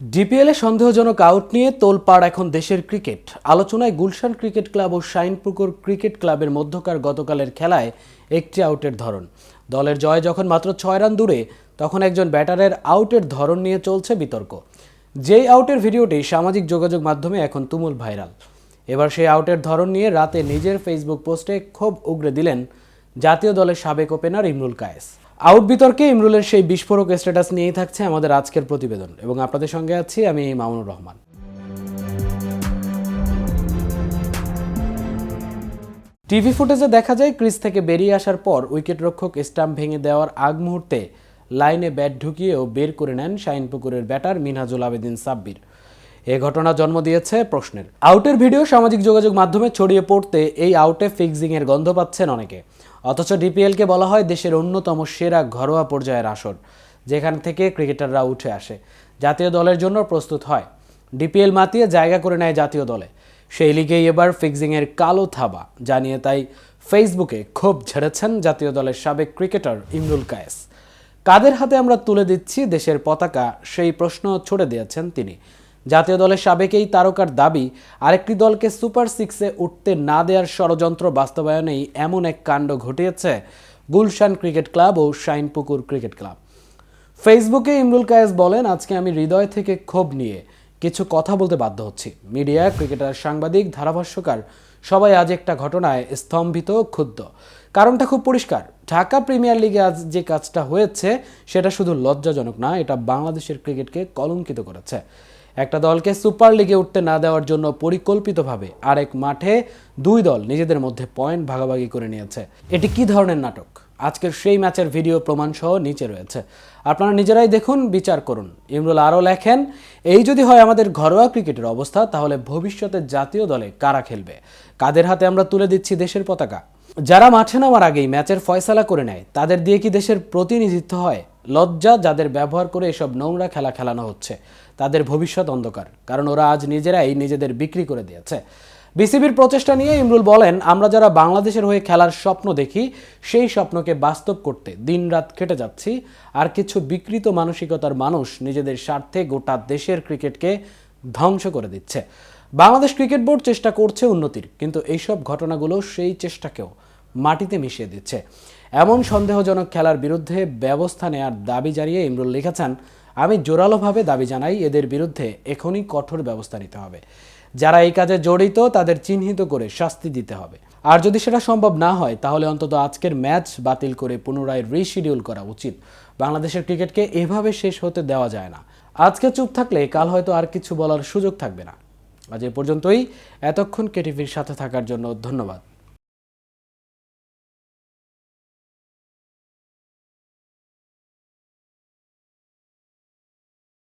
ডিপিএলে সন্দেহজনক আউট নিয়ে তোলপাড় এখন দেশের ক্রিকেট আলোচনায় গুলশান ক্রিকেট ক্লাব ও শাইনপুকুর ক্রিকেট ক্লাবের মধ্যকার গতকালের খেলায় একটি আউটের ধরন। দলের জয় যখন মাত্র ছয় রান দূরে, তখন একজন ব্যাটারের আউটের ধরন নিয়ে চলছে বিতর্ক। যেই আউটের ভিডিওটি সামাজিক যোগাযোগ মাধ্যমে এখন তুমুল ভাইরাল। এবার সেই আউটের ধরন নিয়ে রাতে নিজের ফেসবুক পোস্টে ক্ষোভ উগরে দিলেন জাতীয় দলের সাবেক ওপেনার ইমরুল কায়েস। আউট বিতর্কে ইমরুলের সেই বিস্ফোরক স্ট্যাটাস নিয়েই থাকছে আমাদের আজকের প্রতিবেদন। এবং আপনাদের সঙ্গে আছি আমি মামুনুর রহমান। টিভি ফুটেজে দেখা যায় ক্রিজ থেকে বেরিয়ে আসার পর উইকেটরক্ষক স্টাম্প ভেঙে দেওয়ার আগ মুহূর্তে লাইনে ব্যাট ঢুকিয়েও বের করে নেন শাইনপুকুরের ব্যাটার মিনহাজুল আবেদিন সাব্বির। এ ঘটনা জন্ম দিয়েছে প্রশ্নের। আউটের ভিডিও সামাজিক যোগাযোগ মাধ্যমে ছড়িয়ে পড়তে এই আউটে ফিক্সিং এর গন্ধ পাচ্ছেন অনেকে। অথচ ডিপিএলকে বলা হয় দেশের অন্যতম সেরা ঘরোয়া পর্যায়ের আসর, যেখান থেকে ক্রিকেটাররা উঠে আসে। জাতীয় দলের জন্য প্রস্তুত হয়। ডিপিএল মাতিয়ে জায়গা করে নেয় জাতীয় দলে। সেই লিগেই এবার ফিক্সিংয়ের কালো থাবা জানিয়ে তাই ফেসবুকে ক্ষোভ ঝেড়েছেন জাতীয় দলের সাবেক ক্রিকেটার ইমরুল কায়েস। কাদের হাতে আমরা তুলে দিচ্ছি দেশের পতাকা, সেই প্রশ্ন ছুড়ে দিয়েছেন তিনি। জাতীয় দলের সাবেক এই তারকার দাবি, আরেকটি দলকে সুপার সিক্সে উঠতে না দেওয়ার ষড়যন্ত্র বাস্তবায়নেই এমন এক কাণ্ড ঘটিয়েছে গুলশান ক্রিকেট ক্লাব ও শাইনপুকুর ক্রিকেট ক্লাব। ফেসবুকে ইমরুল কায়েস বলেন, আজকে আমি হৃদয় থেকে ক্ষোভ নিয়ে কিছু কথা বলতে বাধ্য হচ্ছি। মিডিয়া, ক্রিকেটার, সাংবাদিক, ধারাভাষ্যকার, সবাই আজ একটা ঘটনায় স্তম্ভিত ক্ষুব্ধ। কারণটা খুব পরিষ্কার। ঢাকা প্রিমিয়ার লিগে আজ যে কাজটা হয়েছে, সেটা শুধু লজ্জাজনক না, এটা বাংলাদেশের ক্রিকেটকে কলঙ্কিত করেছে। একটা দলকে সুপার লিগে উঠতে না দেওয়ার জন্য পরিকল্পিতভাবে আরেক মাঠে দুই দল নিজেদের মধ্যে পয়েন্ট ভাগাভাগি করে নিয়েছে। এটি কি ধরনের নাটক? আজকের সেই ম্যাচের ভিডিও প্রমাণ সহ নিচে রয়েছে। আপনারা নিজেরাই দেখুন, বিচার করুন। ইমরুল আরও লেখেন, এই যদি হয় আমাদের ঘরোয়া ক্রিকেটের অবস্থা, তাহলে ভবিষ্যতে জাতীয় দলে কারা খেলবে? কাদের হাতে আমরা তুলে দিচ্ছি দেশের পতাকা? যারা মাঠে নামার আগেই ম্যাচের ফয়সালা করে নেয়, তাদের দিয়ে কি দেশের প্রতিনিধিত্ব হয়? লজ্জা যাদের ব্যবহার করে এসব নোংরা খেলা খেলানো হচ্ছে। তাদের ভবিষ্যৎ অন্ধকার, কারণ ওরা আজ নিজেরাই নিজেদের বিক্রি করে দিয়েছে। বিসিবির প্রচেষ্টা নিয়ে ইমরুল বলেন, আমরা যারা বাংলাদেশের হয়ে খেলার স্বপ্ন দেখি, সেই স্বপ্নকে বাস্তব করতে দিনরাত কেটে যাচ্ছি, আর কিছু বিকৃত মানসিকতার মানুষ নিজেদের স্বার্থে গোটা দেশের ক্রিকেটকে ধ্বংস করে দিচ্ছে। বাংলাদেশ ক্রিকেট বোর্ড চেষ্টা করছে উন্নতির, কিন্তু এইসব ঘটনাগুলো সেই চেষ্টাকেও মাটিতে মিশিয়ে দিচ্ছে। এমন সন্দেহজনক খেলার বিরুদ্ধে ব্যবস্থা নেয়ার দাবি জানিয়ে ইমরুল লিখেছেন, আমি জোরালোভাবে দাবি জানাই, এদের বিরুদ্ধে এখনই কঠোর ব্যবস্থা নিতে হবে। যারা এই কাজে জড়িত, তাদের চিহ্নিত করে শাস্তি দিতে হবে। আর যদি সেটা সম্ভব না হয়, তাহলে অন্তত আজকের ম্যাচ বাতিল করে পুনরায় রিশিডিউল করা উচিত। বাংলাদেশের ক্রিকেটকে এভাবে শেষ হতে দেওয়া যায় না। আজকে চুপ থাকলে, কাল হয়তো আর কিছু বলার সুযোগ থাকবে না। আজ এ পর্যন্তই। এতক্ষণ কেটিভির সাথে থাকার জন্য ধন্যবাদ।